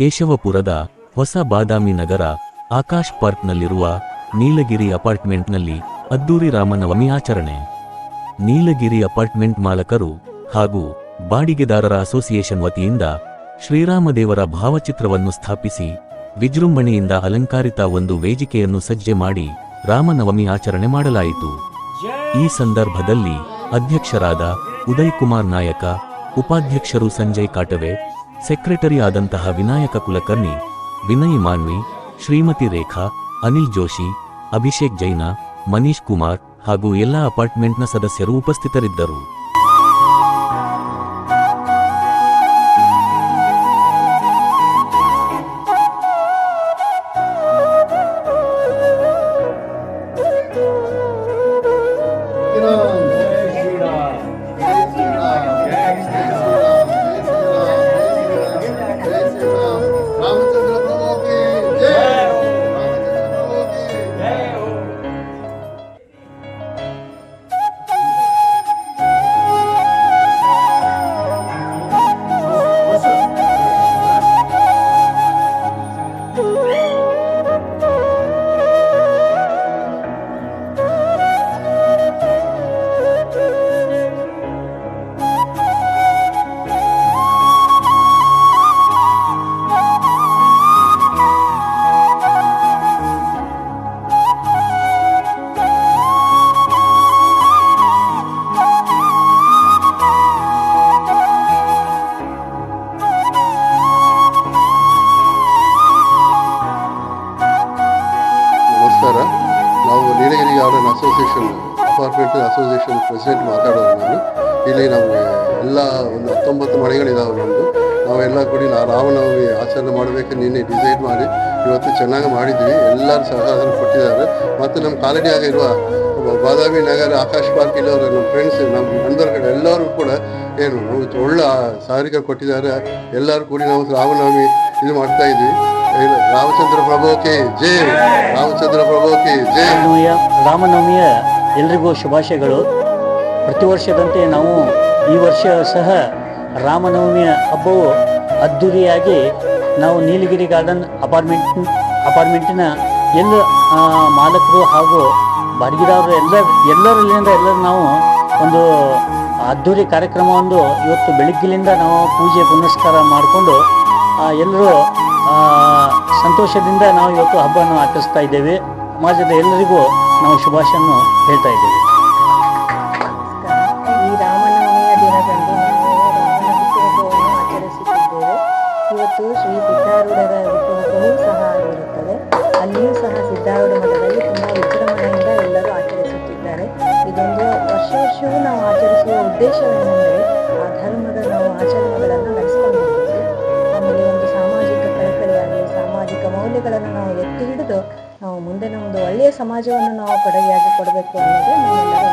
ಕೇಶವಪುರದ ಹೊಸ ಬಾದಾಮಿ ನಗರ ಆಕಾಶ್ ಪಾರ್ಕ್ನಲ್ಲಿರುವ ನೀಲಗಿರಿ ಅಪಾರ್ಟ್ಮೆಂಟ್ನಲ್ಲಿ ಅದ್ದೂರಿ ರಾಮನವಮಿ ಆಚರಣೆ. ನೀಲಗಿರಿ ಅಪಾರ್ಟ್ಮೆಂಟ್ ಮಾಲಕರು ಹಾಗೂ ಬಾಡಿಗೆದಾರರ ಅಸೋಸಿಯೇಷನ್ ವತಿಯಿಂದ ಶ್ರೀರಾಮದೇವರ ಭಾವಚಿತ್ರವನ್ನು ಸ್ಥಾಪಿಸಿ ವಿಜೃಂಭಣೆಯಿಂದ ಅಲಂಕಾರಿತ ಒಂದು ವೇದಿಕೆಯನ್ನು ಸಜ್ಜೆ ಮಾಡಿ ರಾಮನವಮಿ ಆಚರಣೆ ಮಾಡಲಾಯಿತು. ಈ ಸಂದರ್ಭದಲ್ಲಿ ಅಧ್ಯಕ್ಷರಾದ ಉದಯ್ ಕುಮಾರ್ ನಾಯಕ, ಉಪಾಧ್ಯಕ್ಷರು ಸಂಜಯ್ ಕಾಟವೆ ಸೆಕ್ರೆಟರಿ ಆದಂತಹ ವಿನಾಯಕ ಕುಲಕರ್ಣಿ, ವಿನಯ್ ಮಾನ್ವಿ, ಶ್ರೀಮತಿ ರೇಖಾ, ಅನಿಲ್ ಜೋಶಿ, ಅಭಿಷೇಕ್ ಜೈನ, ಮನೀಶ್ ಕುಮಾರ್ ಹಾಗೂ ಎಲ್ಲಾ ಅಪಾರ್ಟ್ಮೆಂಟ್ನ ಸದಸ್ಯರು ಉಪಸ್ಥಿತರಿದ್ದರು. Garden association apartment association president ಮಾತಾಡೋದು ನಾನು. ಇಲ್ಲಿ ನಮಗೆ ಎಲ್ಲ ಒಂದು ಹತ್ತೊಂಬತ್ತು ಮಳೆಗಳಿದ್ದಾವೆ ನಮ್ಮದು ನಾವೆಲ್ಲ ಕೂಡಿ ನಾ ರಾಮನವಮಿ ಆಚರಣೆ ಮಾಡಬೇಕು, ನಿನ್ನೆ ಡಿಸೈಡ್ ಮಾಡಿ, ಇವತ್ತು ಚೆನ್ನಾಗಿ ಮಾಡಿದ್ವಿ. ಎಲ್ಲರೂ ಸಹಕಾರ ಕೊಟ್ಟಿದ್ದಾರೆ. ಮತ್ತು ನಮ್ಮ ಕಾಲಡಿ ಆಗಿರುವ ಬಾದಾಮಿ ನಗರ ಆಕಾಶ್ ಪಾರ್ಕ್ ಇಲ್ಲವರು, ನಮ್ಮ ಫ್ರೆಂಡ್ಸ್ ನಮ್ಮ ಬಂದವರುಗಳು ಎಲ್ಲರೂ ಕೂಡ ಏನು, ಒಳ್ಳೆ ಸಹಕಾರ ಕೊಟ್ಟಿದ್ದಾರೆ. ಎಲ್ಲರೂ ಕೂಡಿ ನಾವು ರಾಮನವಮಿ ಇದು ಮಾಡ್ತಾ ಇದ್ವಿ. ರಾಮಚಂದ್ರ ಪ್ರಭುಕ್ಕೆ ಜೈ. ರಾಮಚಂದ್ರ ಪ್ರಭುಕ್ಕೆ ಜೈ. ರಾಮನವಮಿಯ ಎಲ್ರಿಗೂ ಶುಭಾಶಯಗಳು. ಪ್ರತಿ ವರ್ಷದಂತೆ ನಾವು ಈ ವರ್ಷ ಸಹ ರಾಮನವಮಿಯ ಹಬ್ಬವು ಅದ್ದೂರಿಯಾಗಿ ನಾವು ನೀಲಗಿರಿ ಗಾರ್ಡನ್ ಅಪಾರ್ಟ್ಮೆಂಟ್ ಅಪಾರ್ಟ್ಮೆಂಟಿನ ಎಲ್ಲ ಆ, ಮಾಲಕರು ಹಾಗೂ ಬಾಡಿಗೆದಾರರು ಎಲ್ಲ ಎಲ್ಲರಲ್ಲಿಂದ ಎಲ್ಲರೂ ನಾವು ಒಂದು ಅದ್ಧೂರಿ ಕಾರ್ಯಕ್ರಮವೊಂದು ಇವತ್ತು ಬೆಳಗ್ಗಿನಿಂದ ನಾವು ಪೂಜೆ ಪುನಸ್ಕಾರ ಮಾಡಿಕೊಂಡು ಎಲ್ಲರೂ ಸಂತೋಷದಿಂದ ನಾವು ಇವತ್ತು ಹಬ್ಬವನ್ನು ಆಚರಿಸ್ತಾ ಇದ್ದೇವೆ. ಸಮಾಜದ ಎಲ್ಲರಿಗೂ ನಾವು ಶುಭಾಶಯನ್ನು ಹೇಳ್ತಾ ಇದ್ದೇವೆ. ಈ ರಾಮನವಮಿಯ ದಿನದಂದು ನಾವು ರಾಮನ ಆಚರಿಸುತ್ತಿದ್ದೇವೆ. ಇವತ್ತು ಶ್ರೀ ಸಿದ್ಧಾರೂಢರ ಹುಟ್ಟುಹಬ್ಬವೂ ಸಹ ಇರುತ್ತದೆ ಅಲ್ಲಿಯೂ ಸಹ ಸಿದ್ಧಾರೂಢ ಮಠದಲ್ಲಿ ತುಂಬ ವಿಜೃಂಭಣೆಯಿಂದ ಎಲ್ಲರೂ ಆಚರಿಸುತ್ತಿದ್ದಾರೆ. ಇದೊಂದು ವರ್ಷ ವರ್ಷವೂ ನಾವು ಆಚರಿಸುವ ಉದ್ದೇಶವೇನೆಂದರೆ ಆ ಧರ್ಮದ ನಾವು ಆಚರಣೆಗಳನ್ನು ನಡೆಸಿಕೊಂಡು ಮೌಲ್ಯಗಳನ್ನು ನಾವು ಎತ್ತಿ ಹಿಡಿದು ನಾವು ಮುಂದೆ ಒಂದು ಒಳ್ಳೆಯ ಸಮಾಜವನ್ನು ನಾವು ಕೊಡುಗೆಯಾಗಿ ಕೊಡಬೇಕು ಅನ್ನೋದು ನಮ್ಮೆಲ್ಲರ